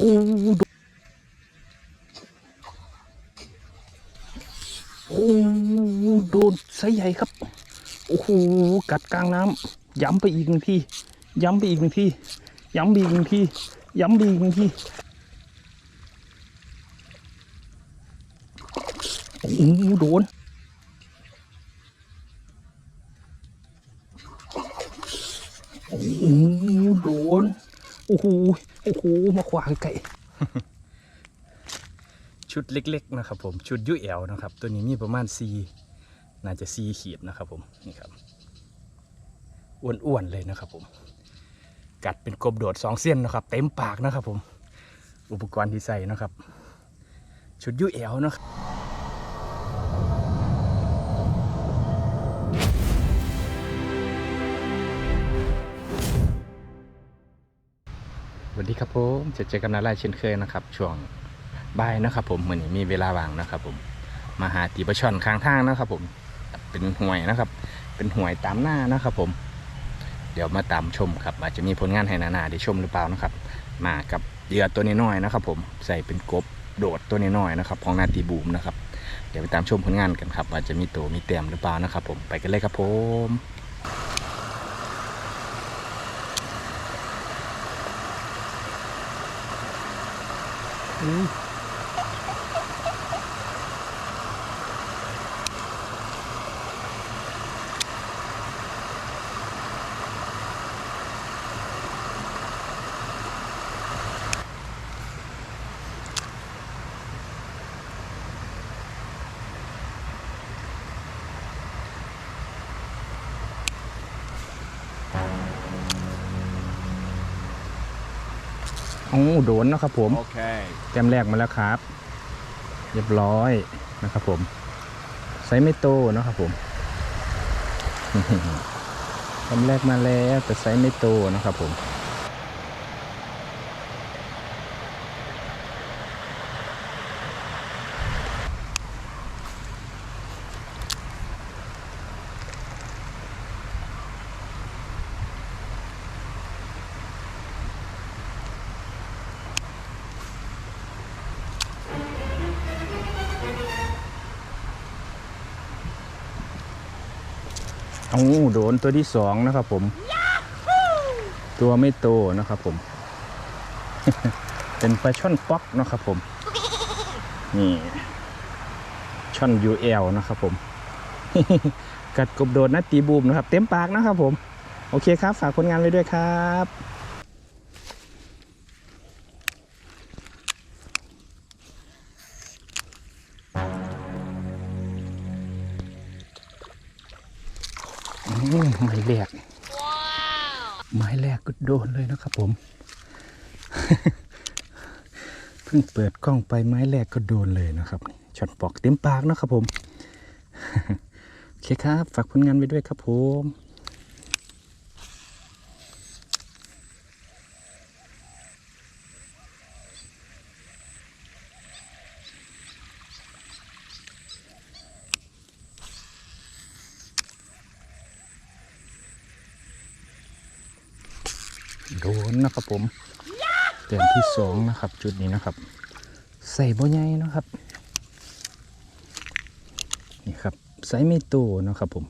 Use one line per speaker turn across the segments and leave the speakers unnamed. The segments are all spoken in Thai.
โอ้โดโอ้โดนไซใหญ่ครับ โอ้โห กัดกลางน้ำย้ำไปอีกหนึ่งที ย้ำไปอีกหนึ่งที ย้ำไปอีกหนึ่งที ย้ำไปอีกหนึ่งที โอ้โหโดน โอ้โหโดน โอ้โห โอ้โห มา ขวางไก่ชุดเล็ก ๆ นะครับ ผมชุดยุแอลนะครับ ตัวนี้มีประมาณซีน่าจะซีขีดนะครับ ผมนี่ครับอ้วนๆเลยนะครับ ผม กัดเป็นกบโดดสองเส้นนะครับ เต็มปากนะครับ ผม อุปกรณ์ที่ใส่นะครับ ชุดยุแอลนะครับ วัสดีครับผมจะเจอกันนาไลเช่นเคยนะครับ ช่วงบ่ายนะครับ ผมเหมือนมีเวลาว่างนะครับ ผม มาหาตีปลาช่อนข้างทางนะครับ ผม เป็นห่วยนะครับ เป็นห่วยตามหน้านะครับ ผม เดี๋ยวมาตามชมครับ อาจจะมีผลงานให้นานาได้ชมหรือเปล่านะครับ มากับเหยื่อตัวน้อยๆนะครับ ผมใส่เป็นกบโดดตัวน้อยๆนะครับของนาตีบูมนะครับ เดี๋ยวไปตามชมผลงานกันครับว่าจะมีตัวมีเต็มหรือเปล่านะครับ ผมไปกันเลยครับผม 嗯。 โอ้โดนนะครับผม
Okay.
แต้มแรกมาแล้วครับ เรียบร้อยนะครับผมไซส์ไม่โตนะครับผมแต้มแรกมาแล้วแต่ไซส์ไม่โตนะครับผม เอาโดนตัวที่สองนะครับผม ตัวไม่โตนะครับผม เป็นปลาช่อนป๊อกนะครับผม นี่ ช่อน UL นะครับผม กัดกบโดดนะตีบูมนะครับ เต็มปากนะครับผม โอเคครับ ฝากผลงานไว้ด้วยครับ ไม้แรกไม้แรกก็โดนเลยนะครับผม เพิ่งเปิดกล้องไปไม้แรกก็โดนเลยนะครับช็อตปอกเต็มปากนะครับผม โอเคครับ ฝากผลงานไว้ด้วยครับผม โดนนะครับผม เต็มที่สองนะครับ จุดนี้นะครับ ใส่บ่ใหญ่นะครับนี่ครับไซส์ไม่โตนะครับผม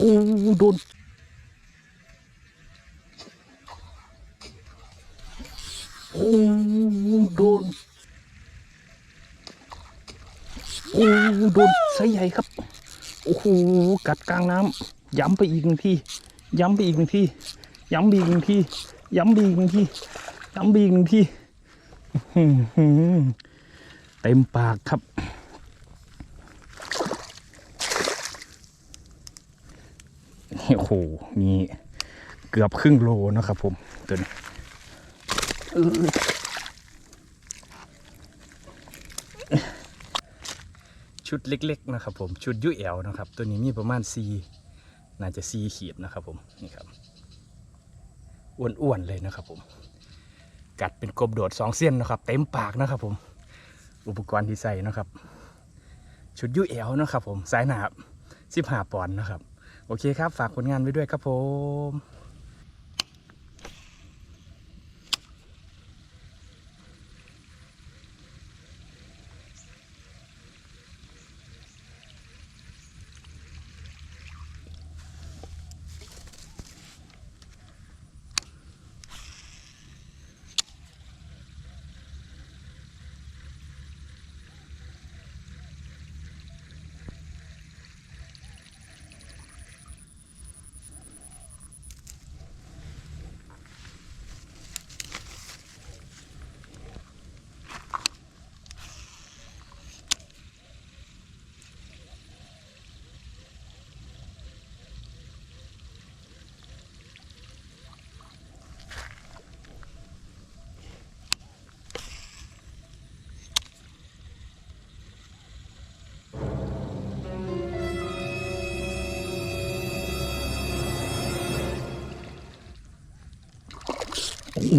โอ้โดนโอ้โดนโอ้โดนไซใหญ่ครับ โอ้โหกัดกลางน้ำย้ำไปอีกหนึ่งทีย้ำไปอีกหนึ่งทีย้ำไปอีกหนึ่งทีย้ำไปอีกหนึ่งทีย้ำไปอีกหนึ่งทีอื้อหือเต็มปากครับ โอ้โหมีเกือบครึ่งโลนะครับผมตัวนี้ชุดเล็กๆนะครับผมชุดยุแอลนะครับ ตัวนี้มีประมาณซีน่าจะซีขีดนะครับผมนี่ครับอ้วนๆเลยนะครับผม กัดเป็นกบโดดสองเส้นนะครับ เต็มปากนะครับผม อุปกรณ์ที่ใส่นะครับ ชุดยุแอลนะครับผมสายหนาบสิบห้าปอนด์นะครับ โอเคครับ ฝากผลงานไว้ด้วยครับผม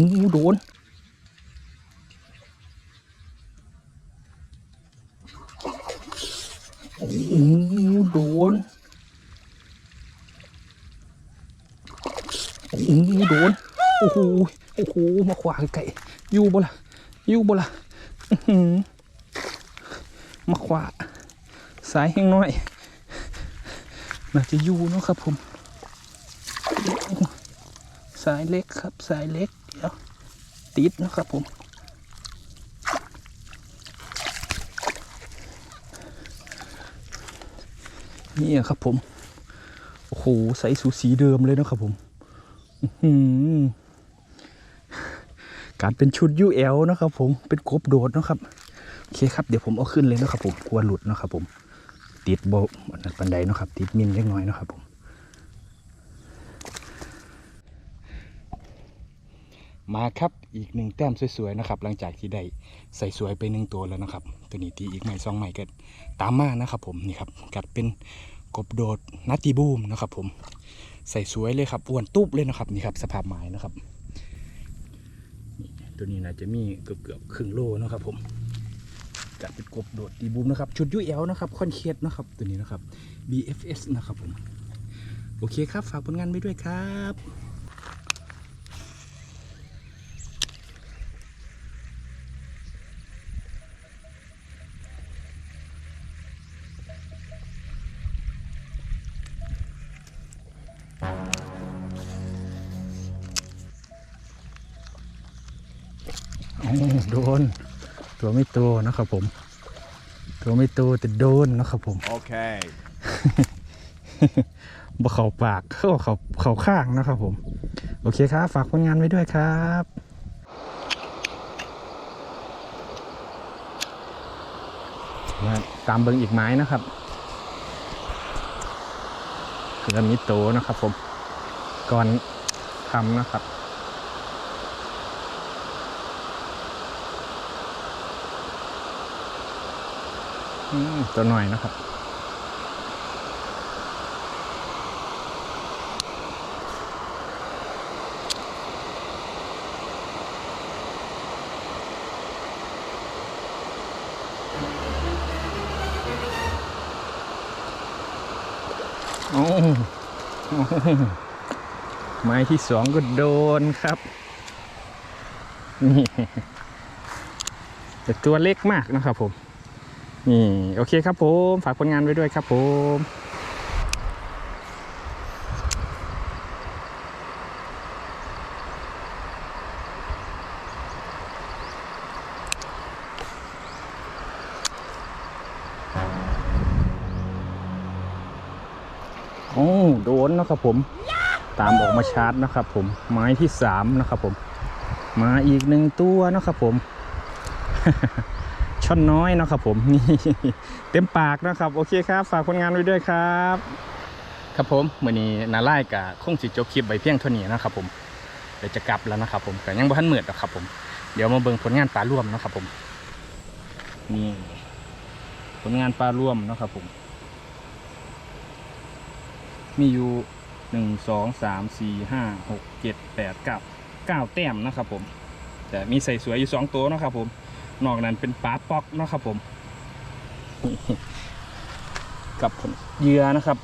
โอ้โดนโอ้โดนโอ้โดนโอ้โหโอ้โหมาขวางไก่อยู่บ่ล่ะอยู่บ่ล่ะมาขวาสายแห้งน้อยน่าจะอยู่เนาะครับผม สายเล็กครับ สายเล็ก เดี๋ยวติดนะครับผมนี่ครับผม โอ้โห ใสสูสีเดิมเลยนะครับผมการเป็นชุด UL นะครับผม เป็นกบโดดนะครับ โอเคครับ เดี๋ยวผมเอาขึ้นเลยนะครับผม กลัวหลุดนะครับผม ติดโบอันนั้นบันไดนะครับ ติดมินเล็กน้อยนะครับผม มาครับอีกหนึ่งแต้มสวยๆนะครับ หลังจากที่ได้ใส่สวยไปหนึ่งตัวแล้วนะครับ ตัวนี้ตีอีกใหม่สองใหม่ก็ตามมานะครับผมนี่ครับกัดเป็นกบโดดนัตตีบูมนะครับ ผมใส่สวยเลยครับอ้วนตุ๊บเลยนะครับนี่ครับสภาพไม้นะครับตัวนี้น่าจะมีเกือบเกือบๆครึ่งโลนะครับ ผมกัดเป็นกบโดดตีบูมนะครับชุดยูเอลนะครับคอนเคสนะครับ ตัวนี้นะครับ BFS นะครับผมโอเคครับ ฝากผลงานไว้ด้วยครับ โอ้โดน ตัวไม่โตนะครับผม ตัวไม่โตแต่โดนนะครับผม
Okay.
บ่เขาปากเข้าเขาเขาข้างนะครับผม โอเคครับ ฝากผลงานไว้ด้วยครับมาตามเบิงอีกไม้นะครับคือมิโตนะครับผมก่อนทำนะครับ ตัวหน่อยนะครับโอ้โอ้ไม้ที่สองก็โดนครับ นี่แต่ตัวเล็กมากนะครับผม นี่โอเคครับผมฝากผลงานไว้ด้วยครับผมโอ้โดนนะครับผม ตามออกมาชาร์จนะครับผม ไม้ที่สามนะครับผม มาอีกหนึ่งตัวนะครับผม ช่อนน้อยนะครับผมนี่เต็มปากนะครับ โอเคครับ ฝากผลงานไว้ด้วยครับ ครับผมมื่อนี้นาไล่กับคงสิจบคลิปไปเพียงเท่านี้นะครับผมเดี๋ยวจะกลับแล้วนะครับผมแต่ยังบ่ทันมืดหรอกครับผมเดี๋ยวมาเบิ่งผลงานปลาร่วมนะครับผมนี่ผลงานปลาร่วมนะครับผม มีอยู่หนึ่งสองสามสี่ห้าหกเจ็ดแปดเก้าเก้าแต้มนะครับผม แต่มีใส่สวยอยู่สองตัวนะครับผม นอกนั้นเป็นปลาปอกนะครับผมกับเหยื่อนะครับ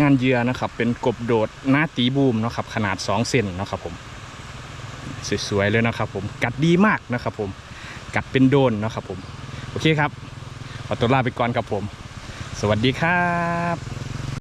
งานเหยื่อนะครับ เป็นกบโดดหน้าตีบูมนะครับ ขนาด2เซนนะครับผมสวยๆเลยนะครับ ผมกัดดีมากนะครับผมกัดเป็นโดนนะครับผม โอเคครับขอตัวลาไปก่อนครับผม สวัสดีครับ